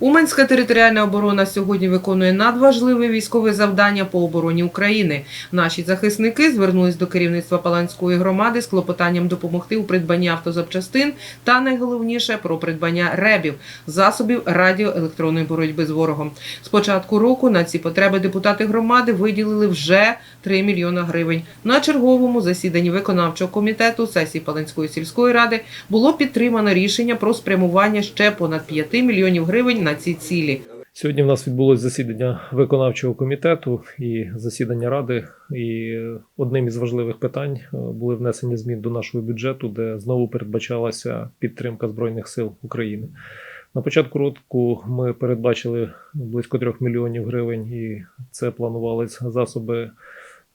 Уманська територіальна оборона сьогодні виконує надважливе військове завдання по обороні України. Наші захисники звернулись до керівництва Паланської громади з клопотанням допомогти у придбанні автозапчастин та найголовніше про придбання ребів засобів радіоелектронної боротьби з ворогом. З початку року на ці потреби депутати громади виділили вже 3 мільйона гривень. На черговому засіданні виконавчого комітету сесії Паланської сільської ради було підтримано рішення про спрямування ще понад 5 мільйонів гривень на ці цілі. Сьогодні в нас відбулось засідання виконавчого комітету і засідання ради. І одним із важливих питань е, були внесені змін до нашого бюджету, де знову передбачалася підтримка збройних сил України. На початку року ми передбачили близько 3 мільйонів гривень, і це планувались засоби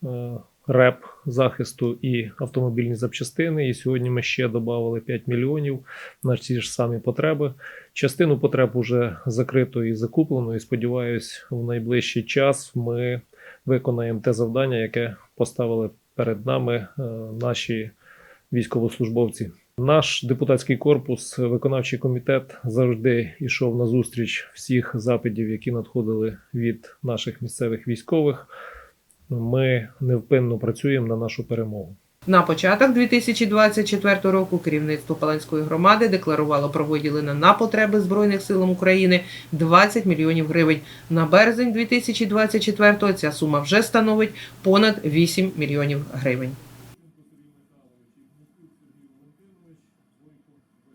е, РЕП захисту і автомобільні запчастини. І сьогодні ми ще додали 5 мільйонів на ці ж самі потреби. Частину потреб уже закрито і закуплено, і сподіваюсь, в найближчий час ми виконаємо те завдання, яке поставили перед нами е, наші військовослужбовці. Наш депутатський корпус, виконавчий комітет завжди йшов на зустріч всіх запитів, які надходили від наших місцевих військових. Ми невпинно працюємо на нашу перемогу. На початок 2024 року керівництво Паланської громади декларувало про виділення на потреби Збройних сил України 20 мільйонів гривень. На березень 2024 ця сума вже становить понад 8 мільйонів гривень.